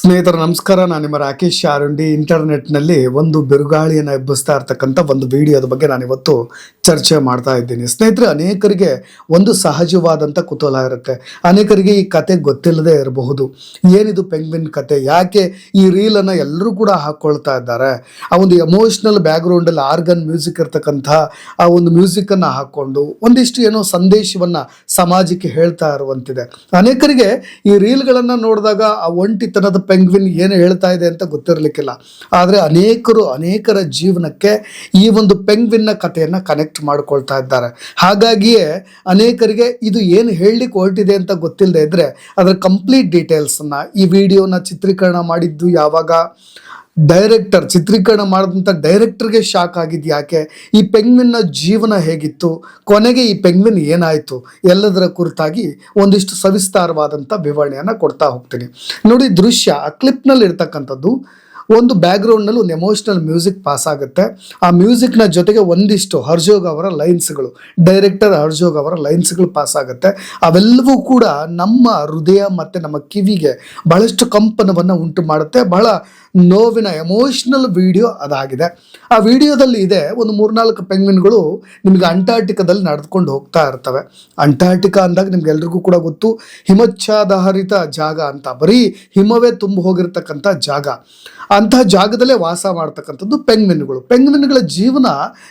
ಸ್ನೇಹಿತರ, ನಮಸ್ಕಾರ. ನಾನು ನಿಮ್ಮ ರಾಕೇಶ್ ಶಾರುಂಡಿ ಇಂಟರ್ನೆಟ್ನಲ್ಲಿ ಒಂದು ಬಿರುಗಾಳಿಯನ್ನು ಎಬ್ಬಿಸ್ತಾ ಇರ್ತಕ್ಕಂಥ ಒಂದು ವಿಡಿಯೋದ ಬಗ್ಗೆ ನಾನು ಇವತ್ತು ಚರ್ಚೆ ಮಾಡ್ತಾ ಇದ್ದೀನಿ. ಸ್ನೇಹಿತರೆ, ಅನೇಕರಿಗೆ ಒಂದು ಸಹಜವಾದಂಥ ಕುತೂಹಲ ಇರುತ್ತೆ. ಅನೇಕರಿಗೆ ಈ ಕತೆ ಗೊತ್ತಿಲ್ಲದೆ ಇರಬಹುದು. ಏನಿದು ಪೆಂಗ್ವಿನ್ ಕತೆ? ಯಾಕೆ ಈ ರೀಲನ್ನು ಎಲ್ಲರೂ ಕೂಡ ಹಾಕ್ಕೊಳ್ತಾ ಇದ್ದಾರೆ? ಆ ಒಂದು ಎಮೋಷ್ನಲ್ ಬ್ಯಾಕ್ಗ್ರೌಂಡಲ್ಲಿ ಆರ್ಗನ್ ಮ್ಯೂಸಿಕ್ ಇರ್ತಕ್ಕಂಥ ಆ ಒಂದು ಮ್ಯೂಸಿಕನ್ನು ಹಾಕ್ಕೊಂಡು ಒಂದಿಷ್ಟು ಏನೋ ಸಂದೇಶವನ್ನು ಸಮಾಜಕ್ಕೆ ಹೇಳ್ತಾ ಇರುವಂತಿದೆ. ಅನೇಕರಿಗೆ ಈ ರೀಲ್ಗಳನ್ನು ನೋಡಿದಾಗ ಆ ಒಂಟಿತನದ ಪೆಂಗ್ವಿನ್ ಏನು ಹೇಳ್ತಾ ಇದೆ ಅಂತ ಗೊತ್ತಿರಲಿಕ್ಕಿಲ್ಲ. ಆದರೆ ಅನೇಕರು ಅನೇಕರ ಜೀವನಕ್ಕೆ ಈ ಒಂದು ಪೆಂಗ್ವಿನ್ನ ಕಥೆಯನ್ನು ಕನೆಕ್ಟ್ ಮಾಡ್ಕೊಳ್ತಾ ಇದ್ದಾರೆ. ಹಾಗಾಗಿಯೇ ಅನೇಕರಿಗೆ ಇದು ಏನು ಹೇಳಲಿಕ್ಕೆ ಹೊರಟಿದೆ ಅಂತ ಗೊತ್ತಿಲ್ಲದೆ ಇದ್ದರೆ ಅದರ ಕಂಪ್ಲೀಟ್ ಡೀಟೇಲ್ಸನ್ನು ಈ ವಿಡಿಯೋನ ಚಿತ್ರೀಕರಣ ಮಾಡಿದ್ದು ಯಾವಾಗ? ಡೈರೆಕ್ಟರ್ ಚಿತ್ರೀಕರಣ ಮಾಡಿದಂಥ ಡೈರೆಕ್ಟರ್ಗೆ ಶಾಕ್ ಆಗಿದ್ದು ಯಾಕೆ? ಈ ಪೆಂಗ್ವಿನ್ನ ಜೀವನ ಹೇಗಿತ್ತು? ಕೊನೆಗೆ ಈ ಪೆಂಗ್ವಿನ್ ಏನಾಯಿತು? ಎಲ್ಲದರ ಕುರಿತಾಗಿ ಒಂದಿಷ್ಟು ಸವಿಸ್ತಾರವಾದಂಥ ವಿವರಣೆಯನ್ನು ಕೊಡ್ತಾ ಹೋಗ್ತೀನಿ. ನೋಡಿ ದೃಶ್ಯ ಆ ಕ್ಲಿಪ್ನಲ್ಲಿ ಇರ್ತಕ್ಕಂಥದ್ದು ಒಂದು ಬ್ಯಾಕ್ಗ್ರೌಂಡ್ನಲ್ಲಿ ಒಂದು ಎಮೋಷ್ನಲ್ ಮ್ಯೂಸಿಕ್ ಪಾಸ್ ಆಗುತ್ತೆ. ಆ ಮ್ಯೂಸಿಕ್ನ ಜೊತೆಗೆ ಒಂದಿಷ್ಟು ಹರ್ಜೋಗ್ ಅವರ ಲೈನ್ಸ್ಗಳು ಡೈರೆಕ್ಟರ್ ಹರ್ಜೋಗ್ ಅವರ ಲೈನ್ಸ್ಗಳು ಪಾಸ್ ಆಗುತ್ತೆ. ಅವೆಲ್ಲವೂ ಕೂಡ ನಮ್ಮ ಹೃದಯ ಮತ್ತು ನಮ್ಮ ಕಿವಿಗೆ ಬಹಳಷ್ಟು ಕಂಪನವನ್ನು ಉಂಟು ಮಾಡುತ್ತೆ. ಬಹಳ ನೋವಿನ ಎಮೋಷ್ನಲ್ ವಿಡಿಯೋ ಅದಾಗಿದೆ. ಆ ವಿಡಿಯೋದಲ್ಲಿ ಇದೆ ಒಂದು ಮೂರ್ನಾಲ್ಕು ಪೆಂಗ್ವಿನ್ಗಳು ನಿಮಗೆ ಅಂಟಾರ್ಟಿಕಾದಲ್ಲಿ ನಡೆದುಕೊಂಡು ಹೋಗ್ತಾ ಇರ್ತವೆ. ಅಂಟಾರ್ಟಿಕಾ ಅಂದಾಗ ನಿಮ್ಗೆಲ್ರಿಗೂ ಕೂಡ ಗೊತ್ತು ಹಿಮಚ್ಛಾಧಾರಿತ ಜಾಗ ಅಂತ. ಬರೀ ಹಿಮವೇ ತುಂಬ ಹೋಗಿರ್ತಕ್ಕಂಥ ಜಾಗ. ಅಂಥ ಜಾಗದಲ್ಲೇ ವಾಸ ಮಾಡ್ತಕ್ಕಂಥದ್ದು ಪೆಂಗ್ವಿನ್ಗಳು. ಪೆಂಗ್ವಿನ್ಗಳ ಜೀವನ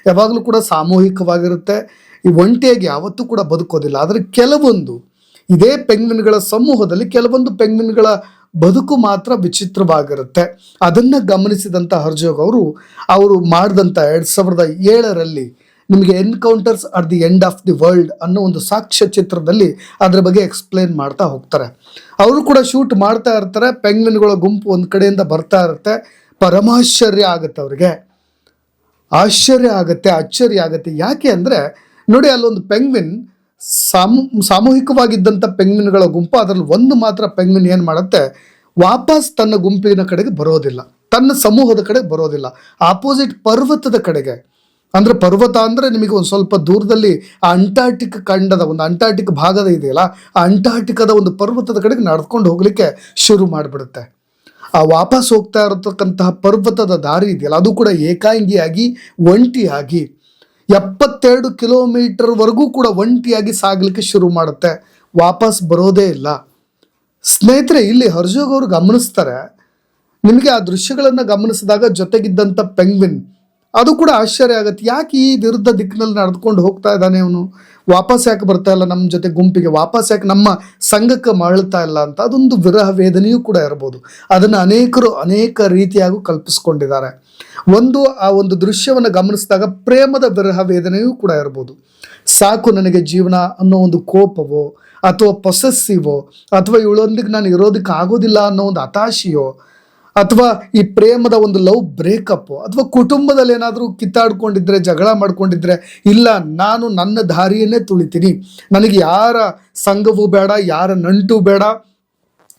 ಯಾವಾಗಲೂ ಕೂಡ ಸಾಮೂಹಿಕವಾಗಿರುತ್ತೆ. ಈ ಒಂಟಿಯಾಗಿ ಯಾವತ್ತೂ ಕೂಡ ಬದುಕೋದಿಲ್ಲ. ಆದರೆ ಕೆಲವೊಂದು, ಇದೇ ಪೆಂಗ್ವಿನ್ಗಳ ಸಮೂಹದಲ್ಲಿ ಕೆಲವೊಂದು ಪೆಂಗ್ವಿನ್ಗಳ ಬದುಕು ಮಾತ್ರ ವಿಚಿತ್ರವಾಗಿರುತ್ತೆ. ಅದನ್ನು ಗಮನಿಸಿದಂಥ ಹರ್ಜೋಗ್ ಅವರು ಅವರು ಮಾಡಿದಂಥ ಎರಡು ಸಾವಿರದ ಏಳರಲ್ಲಿ ನಿಮಗೆ encounters at the end of the world ಅನ್ನೋ ಒಂದು ಸಾಕ್ಷ್ಯ ಚಿತ್ರದಲ್ಲಿ ಅದ್ರ ಬಗ್ಗೆ ಎಕ್ಸ್ಪ್ಲೇನ್ ಮಾಡ್ತಾ ಹೋಗ್ತಾರೆ. ಅವರು ಕೂಡ ಶೂಟ್ ಮಾಡ್ತಾ ಇರ್ತಾರೆ ಪೆಂಗ್ವಿನ್ಗಳ ಗುಂಪು ಒಂದು ಕಡೆಯಿಂದ ಬರ್ತಾ ಇರುತ್ತೆ, ಪರಮಾಶ್ಚರ್ಯ ಆಗುತ್ತೆ ಅವ್ರಿಗೆ. ಆಶ್ಚರ್ಯ ಆಗುತ್ತೆ, ಅಚ್ಚರಿ ಆಗುತ್ತೆ. ಯಾಕೆ ಅಂದರೆ, ನೋಡಿ ಅಲ್ಲೊಂದು ಪೆಂಗ್ವಿನ್ ಸಾಮೂ, ಸಾಮೂಹಿಕವಾಗಿದ್ದಂಥ ಪೆಂಗ್ವಿನ್ಗಳ ಗುಂಪು, ಅದರಲ್ಲಿ ಒಂದು ಮಾತ್ರ ಪೆಂಗ್ವಿನ್ ಏನು ಮಾಡುತ್ತೆ, ವಾಪಸ್ ತನ್ನ ಗುಂಪಿನ ಕಡೆಗೆ ಬರೋದಿಲ್ಲ. ತನ್ನ ಸಮೂಹದ ಕಡೆಗೆ ಬರೋದಿಲ್ಲ. ಆಪೋಸಿಟ್ ಪರ್ವತದ ಕಡೆಗೆ. ಅಂದ್ರೆ ಪರ್ವತ ಅಂದ್ರೆ ನಿಮಗೆ ಒಂದು ಸ್ವಲ್ಪ ದೂರದಲ್ಲಿ ಆ ಅಂಟಾರ್ಟಿಕ್ ಖಂಡದ ಒಂದು ಅಂಟಾರ್ಟಿಕ್ ಭಾಗದ ಇದೆಯಲ್ಲ, ಆ ಅಂಟಾರ್ಟಿಕದ ಒಂದು ಪರ್ವತದ ಕಡೆಗೆ ನಡ್ಕೊಂಡು ಹೋಗಲಿಕ್ಕೆ ಶುರು ಮಾಡಿಬಿಡುತ್ತೆ. ಆ ವಾಪಸ್ ಹೋಗ್ತಾ ಇರತಕ್ಕಂತಹ ಪರ್ವತದ ದಾರಿ ಇದೆಯಲ್ಲ, ಅದು ಕೂಡ ಏಕಾಂಗಿಯಾಗಿ, ಒಂಟಿಯಾಗಿ, ಎಪ್ಪತ್ತೆರಡು ಕಿಲೋಮೀಟರ್ವರೆಗೂ ಕೂಡ ಒಂಟಿಯಾಗಿ ಸಾಗಲಿಕ್ಕೆ ಶುರು ಮಾಡುತ್ತೆ. ವಾಪಸ್ ಬರೋದೇ ಇಲ್ಲ. ಸ್ನೇಹಿತರೆ, ಇಲ್ಲಿ ಹರ್ಜೋಗ್ ಅವರು ಗಮನಿಸ್ತಾರೆ, ನಿಮಗೆ ಆ ದೃಶ್ಯಗಳನ್ನು ಗಮನಿಸಿದಾಗ ಜೊತೆಗಿದ್ದಂಥ ಪೆಂಗ್ವಿನ್ ಅದು ಕೂಡ ಆಶ್ಚರ್ಯ ಆಗುತ್ತೆ. ಯಾಕೆ ಈ ವಿರುದ್ಧ ದಿಕ್ಕಿನಲ್ಲಿ ನಡೆದುಕೊಂಡು ಹೋಗ್ತಾ ಇದ್ದಾನೆ ಅವನು ವಾಪಸ್ ಯಾಕೆ ಬರ್ತಾ ಇಲ್ಲ ನಮ್ಮ ಜೊತೆ ಗುಂಪಿಗೆ? ವಾಪಸ್ ಯಾಕೆ ನಮ್ಮ ಸಂಘಕ್ಕೆ ಮರಳ್ತಾ ಇಲ್ಲ ಅಂತ? ಅದೊಂದು ವಿರಹ ವೇದನೆಯೂ ಕೂಡ ಇರ್ಬೋದು ಅದನ್ನು ಅನೇಕರು ಅನೇಕ ರೀತಿಯಾಗೂ ಕಲ್ಪಿಸ್ಕೊಂಡಿದ್ದಾರೆ. ಒಂದು, ಆ ಒಂದು ದೃಶ್ಯವನ್ನು ಗಮನಿಸಿದಾಗ ಪ್ರೇಮದ ವಿರಹ ವೇದನೆಯೂ ಕೂಡ ಇರ್ಬೋದು ಸಾಕು ನನಗೆ ಜೀವನ ಅನ್ನೋ ಒಂದು ಕೋಪವೋ, ಅಥವಾ ಪೊಸೆಸ್ಸಿವೋ, ಅಥವಾ ಇವಳೊಂದಿಗೆ ನಾನು ಇರೋದಕ್ಕೆ ಆಗೋದಿಲ್ಲ ಅನ್ನೋ ಒಂದು ಹತಾಶೆಯೋ ಅಥವಾ ಈ ಪ್ರೇಮದ ಒಂದು ಲವ್ ಬ್ರೇಕಪ್ ಅಥವಾ ಕುಟುಂಬದಲ್ಲಿ ಏನಾದರೂ ಕಿತ್ತಾಡ್ಕೊಂಡಿದ್ರೆ, ಜಗಳ ಮಾಡ್ಕೊಂಡಿದ್ರೆ, ಇಲ್ಲ, ನಾನು ನನ್ನ ದಾರಿಯನ್ನೇ ತುಳಿತೀನಿ. ನನಗೆ ಯಾರ ಸಂಘವೂ ಬೇಡ, ಯಾರ ನಂಟು ಬೇಡ.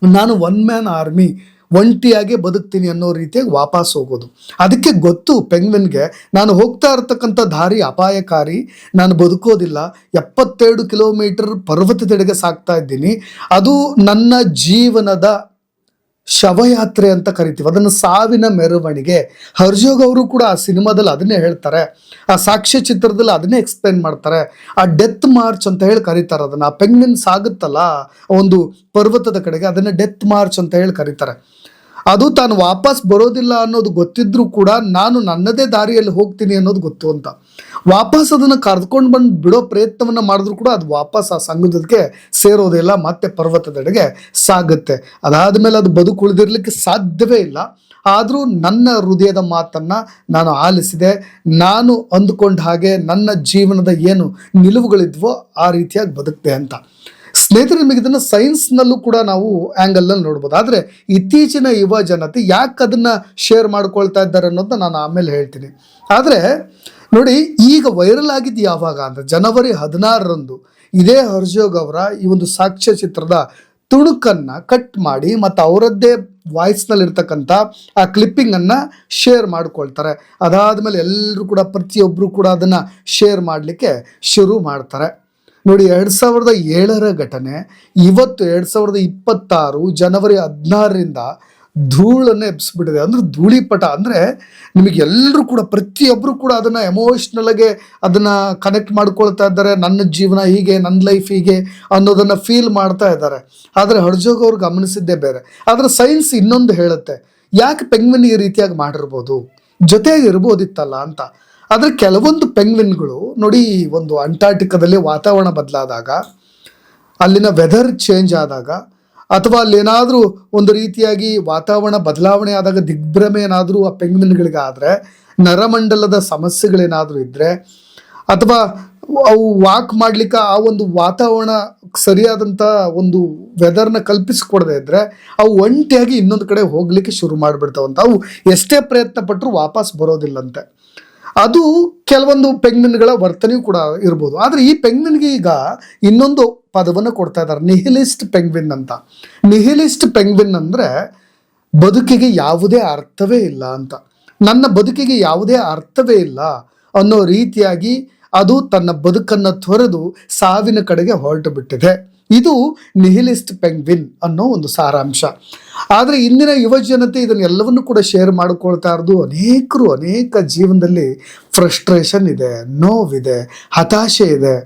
ನಾನು ಒನ್ ಮ್ಯಾನ್ ಆರ್ಮಿ ಒಂಟಿಯಾಗಿ ಬದುಕ್ತೀನಿ ಅನ್ನೋ ರೀತಿಯಾಗಿ ವಾಪಸ್ ಹೋಗೋದು. ಅದಕ್ಕೆ ಗೊತ್ತು ಪೆಂಗ್ವಿನ್ಗೆ, ನಾನು ಹೋಗ್ತಾ ಇರ್ತಕ್ಕಂಥ ದಾರಿ ಅಪಾಯಕಾರಿ. ನಾನು ಬದುಕೋದಿಲ್ಲ. ಎಪ್ಪತ್ತೆರಡು ಕಿಲೋಮೀಟರ್ ಪರ್ವತದೆಡೆಗೆ ಸಾಗ್ತಾ ಇದ್ದೀನಿ. ಅದು ನನ್ನ ಜೀವನದ ಶವಯಾತ್ರೆ ಅಂತ ಕರಿತೀವಿ. ಅದನ್ನು ಸಾವಿನ ಮೆರವಣಿಗೆ. ಹರ್ಜೋಗ್ ಅವರು ಕೂಡ ಆ ಸಿನಿಮಾದಲ್ಲಿ ಅದನ್ನೇ ಹೇಳ್ತಾರೆ. ಆ ಸಾಕ್ಷ್ಯ ಚಿತ್ರದಲ್ಲಿ ಅದನ್ನೇ ಎಕ್ಸ್ಪ್ಲೇನ್ ಮಾಡ್ತಾರೆ. ಆ ಡೆತ್ ಮಾರ್ಚ್ ಅಂತ ಹೇಳಿ ಕರೀತಾರೆ ಅದನ್ನು. ಆ ಪೆಂಗ್ವಿನ್ ಸಾಗುತ್ತಲ್ಲ ಒಂದು ಪರ್ವತದ ಕಡೆಗೆ ಅದನ್ನು ಡೆತ್ ಮಾರ್ಚ್ ಅಂತ ಹೇಳಿ ಕರೀತಾರೆ. ಅದು ತಾನು ವಾಪಸ್ ಬರೋದಿಲ್ಲ ಅನ್ನೋದು ಗೊತ್ತಿದ್ರೂ ಕೂಡ ನಾನು ನನ್ನದೇ ದಾರಿಯಲ್ಲಿ ಹೋಗ್ತೀನಿ ಅನ್ನೋದು ಗೊತ್ತು ಅಂತ. ವಾಪಸ್ ಅದನ್ನು ಕರೆದುಕೊಂಡು ಬಂದು ಬಿಡೋ ಪ್ರಯತ್ನವನ್ನು ಮಾಡಿದ್ರು ಕೂಡ ಅದು ವಾಪಸ್ ಆ ಸಂಘದಕ್ಕೆ ಸೇರೋದಿಲ್ಲ ಮತ್ತೆ ಪರ್ವತದೆಡೆಗೆ ಸಾಗುತ್ತೆ. ಅದಾದ ಮೇಲೆ ಅದು ಬದುಕು ಉಳಿದಿರ್ಲಿಕ್ಕೆ ಸಾಧ್ಯವೇ ಇಲ್ಲ. ಆದರೂ ನನ್ನ ಹೃದಯದ ಮಾತನ್ನು ನಾನು ಆಲಿಸಿದೆ. ನಾನು ಅಂದುಕೊಂಡ ಹಾಗೆ ನನ್ನ ಜೀವನದ ಏನು ನಿಲುವುಗಳಿದ್ವೋ ಆ ರೀತಿಯಾಗಿ ಬದುಕ್ತೆ ಅಂತ. ಸ್ನೇಹಿತರೆ, ನಿಮಗೆ ಇದನ್ನು ಸೈನ್ಸ್ನಲ್ಲೂ ಕೂಡ ನಾವು ಆ್ಯಂಗಲ್ನಲ್ಲಿ ನೋಡ್ಬೋದು. ಆದರೆ ಇತ್ತೀಚಿನ ಯುವ ಜನತೆ ಯಾಕೆ ಅದನ್ನು ಶೇರ್ ಮಾಡ್ಕೊಳ್ತಾ ಇದ್ದಾರೆ ಅನ್ನೋದನ್ನ ನಾನು ಆಮೇಲೆ ಹೇಳ್ತೀನಿ. ಆದರೆ ನೋಡಿ, ಈಗ ವೈರಲ್ ಆಗಿದ್ದು ಯಾವಾಗ ಅಂದರೆ ಜನವರಿ ಹದಿನಾರರಂದು ಇದೇ ಹರ್ಜೋಗ್ ಅವರ ಈ ಒಂದು ಸಾಕ್ಷ್ಯ ಚಿತ್ರದ ತುಣುಕನ್ನು ಕಟ್ ಮಾಡಿ ಮತ್ತು ಅವರದ್ದೇ ವಾಯ್ಸ್ನಲ್ಲಿರ್ತಕ್ಕಂಥ ಆ ಕ್ಲಿಪ್ಪಿಂಗನ್ನು ಶೇರ್ ಮಾಡ್ಕೊಳ್ತಾರೆ. ಅದಾದಮೇಲೆ ಎಲ್ಲರೂ ಕೂಡ ಪ್ರತಿಯೊಬ್ಬರು ಕೂಡ ಅದನ್ನು ಶೇರ್ ಮಾಡಲಿಕ್ಕೆ ಶುರು ಮಾಡ್ತಾರೆ. ನೋಡಿ, ಎರಡು ಸಾವಿರದ ಏಳರ ಘಟನೆ, ಇವತ್ತು ಎರಡು ಸಾವಿರದ ಇಪ್ಪತ್ತಾರು ಜನವರಿ ಹದಿನಾರರಿಂದ ಧೂಳನ್ನು ಎಬ್ಸ್ಬಿಟ್ಟಿದೆ ಅಂದ್ರೆ ಧೂಳಿಪಟ. ಅಂದ್ರೆ ನಿಮಗೆ ಎಲ್ಲರೂ ಕೂಡ ಪ್ರತಿಯೊಬ್ಬರು ಕೂಡ ಅದನ್ನ ಎಮೋಷ್ನಲಾಗೆ ಅದನ್ನ ಕನೆಕ್ಟ್ ಮಾಡ್ಕೊಳ್ತಾ ಇದ್ದಾರೆ. ನನ್ನ ಜೀವನ ಹೀಗೆ, ನನ್ನ ಲೈಫ್ ಹೀಗೆ ಅನ್ನೋದನ್ನ ಫೀಲ್ ಮಾಡ್ತಾ ಇದ್ದಾರೆ. ಆದರೆ ಹರ್ಜೋಗ ಅವ್ರು ಗಮನಿಸಿದ್ದೇ ಬೇರೆ. ಆದರೆ ಸೈನ್ಸ್ ಇನ್ನೊಂದು ಹೇಳುತ್ತೆ. ಯಾಕೆ ಪೆಂಗ್ವಿನ್ ಈ ರೀತಿಯಾಗಿ ಮಾಡಿರ್ಬೋದು? ಜೊತೆಯಾಗಿ ಇರ್ಬೋದಿತ್ತಲ್ಲ ಅಂತ. ಆದ್ರೆ ಕೆಲವೊಂದು ಪೆಂಗ್ವಿನ್ಗಳು ನೋಡಿ ಒಂದು ಅಂಟಾರ್ಟಿಕಾದಲ್ಲಿ ವಾತಾವರಣ ಬದಲಾದಾಗ, ಅಲ್ಲಿನ ವೆದರ್ ಚೇಂಜ್ ಆದಾಗ, ಅಥವಾ ಅಲ್ಲೇನಾದರೂ ಒಂದು ರೀತಿಯಾಗಿ ವಾತಾವರಣ ಬದಲಾವಣೆ ಆದಾಗ ದಿಗ್ಭ್ರಮೆ ಏನಾದರೂ ಆ ಪೆಂಗ್ವಿನ್ಗಳಿಗಾದರೆ, ನರಮಂಡಲದ ಸಮಸ್ಯೆಗಳೇನಾದರೂ ಇದ್ದರೆ ಅಥವಾ ಅವು ವಾಕ್ ಮಾಡ್ಲಿಕ್ಕೆ ಆ ಒಂದು ವಾತಾವರಣ ಸರಿಯಾದಂಥ ಒಂದು ವೆದರ್ನ ಕಲ್ಪಿಸಿಕೊಡದೇ ಇದ್ದರೆ ಅವು ಒಂಟಿಯಾಗಿ ಇನ್ನೊಂದು ಕಡೆ ಹೋಗ್ಲಿಕ್ಕೆ ಶುರು ಮಾಡಿಬಿಡ್ತಾವಂತ. ಅವು ಎಷ್ಟೇ ಪ್ರಯತ್ನ ಪಟ್ಟರು ವಾಪಸ್ ಬರೋದಿಲ್ಲಂತೆ. ಅದು ಕೆಲವೊಂದು ಪೆಂಗ್ವಿನ್ಗಳ ವರ್ತನೆಯೂ ಕೂಡ ಇರ್ಬೋದು. ಆದರೆ ಈ ಪೆಂಗ್ವಿನ್ಗೆ ಈಗ ಇನ್ನೊಂದು ಪದವನ್ನು ಕೊಡ್ತಾ ಇದ್ದಾರೆ. ನಿಹಿಲಿಸ್ಟ್ ಪೆಂಗ್ವಿನ್ ಅಂತ. ನಿಹಿಲಿಸ್ಟ್ ಪೆಂಗ್ವಿನ್ ಅಂದರೆ ಬದುಕಿಗೆ ಯಾವುದೇ ಅರ್ಥವೇ ಇಲ್ಲ ಅಂತ. ನನ್ನ ಬದುಕಿಗೆ ಯಾವುದೇ ಅರ್ಥವೇ ಇಲ್ಲ ಅನ್ನೋ ರೀತಿಯಾಗಿ ಅದು ತನ್ನ ಬದುಕನ್ನು ತೊರೆದು ಸಾವಿನ ಕಡೆಗೆ ಹೊರಟು ಬಿಟ್ಟಿದೆ. ಇದು ನಿಹಿಲಿಸ್ಟ್ ಪೆಂಗ್ವಿನ್ ಅನ್ನೋ ಒಂದು ಸಾರಾಂಶ. ಆದರೆ ಇಂದಿನ ಯುವ ಜನತೆ ಇದನ್ನೆಲ್ಲವನ್ನು ಕೂಡ ಶೇರ್ ಮಾಡಿಕೊಳ್ತಾ ಇರೋದು ಅನೇಕರು, ಅನೇಕ ಜೀವನದಲ್ಲಿ ಫ್ರಸ್ಟ್ರೇಷನ್ ಇದೆ, ನೋವಿದೆ, ಹತಾಶೆ ಇದೆ.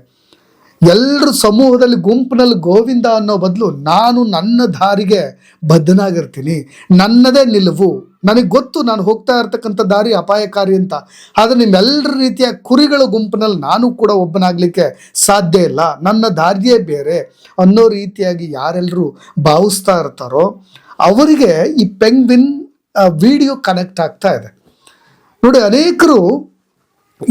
ಎಲ್ಲರೂ ಸಮೂಹದಲ್ಲಿ ಗುಂಪಿನಲ್ಲಿ ಗೋವಿಂದ ಅನ್ನೋ ಬದಲು ನಾನು ನನ್ನ ದಾರಿಗೆ ಬದ್ಧನಾಗಿರ್ತೀನಿ, ನನ್ನದೇ ನಿಲುವು. ನನಗೆ ಗೊತ್ತು ನಾನು ಹೋಗ್ತಾ ಇರ್ತಕ್ಕಂಥ ದಾರಿ ಅಪಾಯಕಾರಿ ಅಂತ. ಆದರೆ ನಿಮ್ಮೆಲ್ಲರ ರೀತಿಯ ಕುರಿಗಳ ಗುಂಪಿನಲ್ಲಿ ನಾನು ಕೂಡ ಒಬ್ಬನಾಗಲಿಕ್ಕೆ ಸಾಧ್ಯ ಇಲ್ಲ. ನನ್ನ ದಾರಿಯೇ ಬೇರೆ ಅನ್ನೋ ರೀತಿಯಾಗಿ ಯಾರೆಲ್ಲರೂ ಭಾವಿಸ್ತಾ ಇರ್ತಾರೋ, ಅವರಿಗೆ ಈ ಪೆಂಗ್ವಿನ್ ವಿಡಿಯೋ ಕನೆಕ್ಟ್ ಆಗ್ತಾ ಇದೆ. ನೋಡಿ, ಅನೇಕರು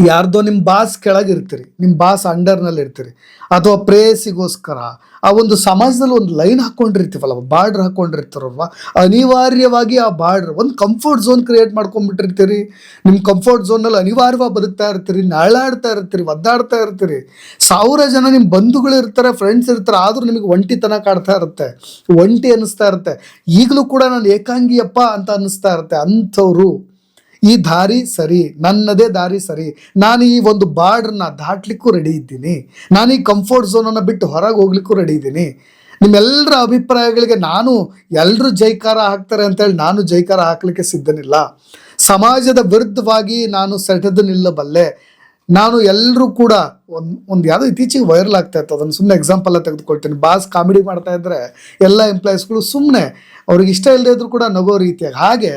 ಯಾರ್ದೋ ನಿಮ್ಮ ಬಾಸ್ ಕೆಳಗಿರ್ತೀರಿ ನಿಮ್ಮ ಬಾಸ್ ಅಂಡರ್ನಲ್ಲಿ ಇರ್ತೀರಿ. ಅಥವಾ ಪ್ರೇಯಸಿಗೋಸ್ಕರ, ಆ ಒಂದು ಸಮಾಜದಲ್ಲಿ ಒಂದು ಲೈನ್ ಹಾಕ್ಕೊಂಡಿರ್ತೀವಲ್ಲ ಬಾರ್ಡ್ರ್ ಹಾಕ್ಕೊಂಡಿರ್ತಾರಲ್ವ ಅನಿವಾರ್ಯವಾಗಿ ಆ ಬಾರ್ಡ್ರ್ ಒಂದು ಕಂಫರ್ಟ್ ಝೋನ್ ಕ್ರಿಯೇಟ್ ಮಾಡ್ಕೊಂಡ್ಬಿಟ್ಟಿರ್ತೀರಿ ನಿಮ್ಮ ಕಂಫರ್ಟ್ ಝೋನಲ್ಲಿ ಅನಿವಾರ್ಯವಾಗಿ ಬದುಕ್ತಾ ಇರ್ತೀರಿ ನಳಾಡ್ತಾ ಇರ್ತೀರಿ, ಒದ್ದಾಡ್ತಾ ಇರ್ತೀರಿ. ಸಾವಿರ ಜನ ನಿಮ್ಮ ಬಂಧುಗಳು ಇರ್ತಾರೆ ಫ್ರೆಂಡ್ಸ್ ಇರ್ತಾರೆ, ಆದರೂ ನಿಮಗೆ ಒಂಟಿತನ ಕಾಡ್ತಾ ಇರುತ್ತೆ, ಒಂಟಿ ಅನ್ನಿಸ್ತಾ ಇರುತ್ತೆ. ಈಗಲೂ ಕೂಡ ನಾನು ಏಕಾಂಗಿಯಪ್ಪ ಅಂತ ಅನ್ನಿಸ್ತಾ ಇರುತ್ತೆ ಅಂಥವ್ರು. ಈ ದಾರಿ ಸರಿ, ನನ್ನದೇ ದಾರಿ ಸರಿ. ನಾನು ಈ ಒಂದು ಬಾರ್ಡ್ರನ್ನ ದಾಟ್ಲಿಕ್ಕೂ ರೆಡಿ ಇದ್ದೀನಿ. ನಾನು ಈ ಕಂಫರ್ಟ್ ಝೋನನ್ನು ಬಿಟ್ಟು ಹೊರಗೆ ಹೋಗ್ಲಿಕ್ಕೂ ರೆಡಿ ಇದ್ದೀನಿ. ನಿಮ್ಮೆಲ್ಲರ ಅಭಿಪ್ರಾಯಗಳಿಗೆ ನಾನು ಎಲ್ಲರೂ ಜೈಕಾರ ಹಾಕ್ತಾರೆ ಅಂತೇಳಿ ನಾನು ಜೈಕಾರ ಹಾಕ್ಲಿಕ್ಕೆ ಸಿದ್ಧನಿಲ್ಲ. ಸಮಾಜದ ವಿರುದ್ಧವಾಗಿ ನಾನು ಸೆಟೆದು ನಿಲ್ಲಬಲ್ಲೆ. ನಾನು ಎಲ್ಲರೂ ಕೂಡ ಒಂದು ಒಂದು ಯಾವುದೋ ಇತ್ತೀಚೆಗೆ ವೈರಲ್ ಆಗ್ತಾ ಇತ್ತು. ಅದನ್ನು ಸುಮ್ಮನೆ ಎಕ್ಸಾಂಪಲ್ ತೆಗೆದುಕೊಳ್ತೀನಿ. ಬಾಸ್ ಕಾಮಿಡಿ ಮಾಡ್ತಾ ಇದ್ರೆ ಎಲ್ಲ ಎಂಪ್ಲಾಯೀಸ್ಗಳು ಸುಮ್ಮನೆ ಅವ್ರಿಗೆ ಇಷ್ಟ ಇಲ್ಲದೇ ಇದ್ರು ಕೂಡ ನಗೋ ರೀತಿಯಾಗಿ. ಹಾಗೆ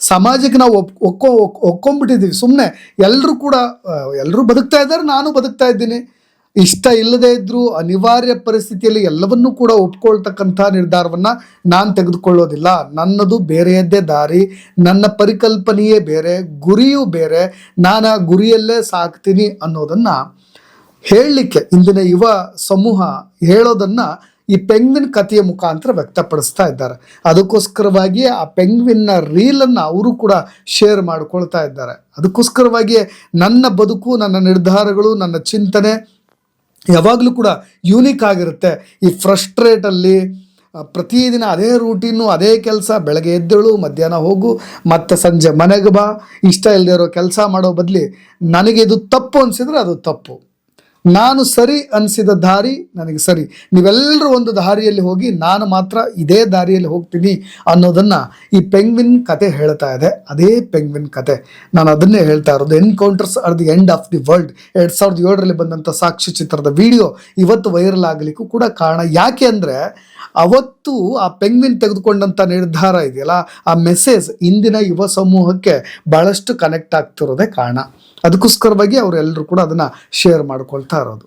ಸಮಾಜಕ್ಕೆ ನಾವು ಒಪ್ ಒಕ್ಕೊ ಒಕ್ಕೊಂಬಿಟ್ಟಿದ್ದೀವಿ ಸುಮ್ಮನೆ ಎಲ್ಲರೂ ಕೂಡ ಎಲ್ಲರೂ ಬದುಕ್ತಾ ಇದ್ದಾರೆ, ನಾನು ಬದುಕ್ತಾ ಇದ್ದೀನಿ. ಇಷ್ಟ ಇಲ್ಲದೇ ಇದ್ದರೂ ಅನಿವಾರ್ಯ ಪರಿಸ್ಥಿತಿಯಲ್ಲಿ ಎಲ್ಲವನ್ನೂ ಕೂಡ ಒಪ್ಕೊಳ್ತಕ್ಕಂಥ ನಿರ್ಧಾರವನ್ನು ನಾನು ತೆಗೆದುಕೊಳ್ಳೋದಿಲ್ಲ. ನನ್ನದು ಬೇರೆಯದ್ದೇ ದಾರಿ, ನನ್ನ ಪರಿಕಲ್ಪನೆಯೇ ಬೇರೆ, ಗುರಿಯೂ ಬೇರೆ, ನಾನು ಆ ಗುರಿಯಲ್ಲೇ ಸಾಕ್ತೀನಿ ಅನ್ನೋದನ್ನು ಹೇಳಲಿಕ್ಕೆ ಇಂದಿನ ಯುವ ಸಮೂಹ ಹೇಳೋದನ್ನ ಈ ಪೆಂಗ್ವಿನ್ ಕಥೆಯ ಮುಖಾಂತರ ವ್ಯಕ್ತಪಡಿಸ್ತಾ ಇದ್ದಾರೆ. ಅದಕ್ಕೋಸ್ಕರವಾಗಿ ಆ ಪೆಂಗ್ವಿನ್ನ ರೀಲನ್ನು ಅವರು ಕೂಡ ಶೇರ್ ಮಾಡ್ಕೊಳ್ತಾ ಇದ್ದಾರೆ. ಅದಕ್ಕೋಸ್ಕರವಾಗಿ ನನ್ನ ಬದುಕು, ನನ್ನ ನಿರ್ಧಾರಗಳು, ನನ್ನ ಚಿಂತನೆ ಯಾವಾಗಲೂ ಕೂಡ ಯೂನಿಕ್ ಆಗಿರುತ್ತೆ. ಈ ಫ್ರಸ್ಟ್ರೇಟಲ್ಲಿ ಪ್ರತಿದಿನ ಅದೇ ರೂಟೀನು ಅದೇ ಕೆಲಸ, ಬೆಳಗ್ಗೆ ಎದ್ದೇಳು, ಮಧ್ಯಾಹ್ನ ಹೋಗು, ಮತ್ತೆ ಸಂಜೆ ಮನೆಗೆ ಬಾ, ಇಷ್ಟ ಇಲ್ಲದೆ ಇರೋ ಕೆಲಸ ಮಾಡೋ ಬದಲಿ ನನಗೆ ಇದು ತಪ್ಪು ಅನಿಸಿದ್ರೆ ಅದು ತಪ್ಪು. ನಾನು ಸರಿ ಅನಿಸಿದ ದಾರಿ ನನಗೆ ಸರಿ. ನೀವೆಲ್ಲರೂ ಒಂದು ದಾರಿಯಲ್ಲಿ ಹೋಗಿ ನಾನು ಮಾತ್ರ ಇದೇ ದಾರಿಯಲ್ಲಿ ಹೋಗ್ತೀನಿ ಅನ್ನೋದನ್ನು ಈ ಪೆಂಗ್ವಿನ್ ಕತೆ ಹೇಳ್ತಾ ಇದೆ. ಅದೇ ಪೆಂಗ್ವಿನ್ ಕತೆ. ನಾನು ಅದನ್ನೇ ಹೇಳ್ತಾ ಇರೋದು. Encounters are the end of the world ಎರಡು ಸಾವಿರದ ಏಳರಲ್ಲಿ ಬಂದಂಥ ಸಾಕ್ಷಿ ಚಿತ್ರದ ವಿಡಿಯೋ ಇವತ್ತು ವೈರಲ್ ಆಗಲಿಕ್ಕೂ ಕೂಡ ಕಾರಣ ಯಾಕೆ ಅಂದರೆ ಅವತ್ತು ಆ ಪೆಂಗ್ವಿನ್ ತೆಗೆದುಕೊಂಡಂಥ ನಿರ್ಧಾರ ಇದೆಯಲ್ಲ, ಆ ಮೆಸೇಜ್ ಇಂದಿನ ಯುವ ಸಮೂಹಕ್ಕೆ ಬಹಳಷ್ಟು ಕನೆಕ್ಟ್ ಆಗ್ತಿರೋದೇ ಕಾರಣ. ಅದಕ್ಕೋಸ್ಕರವಾಗಿ ಅವರೆಲ್ಲರೂ ಕೂಡ ಅದನ್ನು ಶೇರ್ ಮಾಡ್ಕೊಳ್ತಾ ಇರೋದು.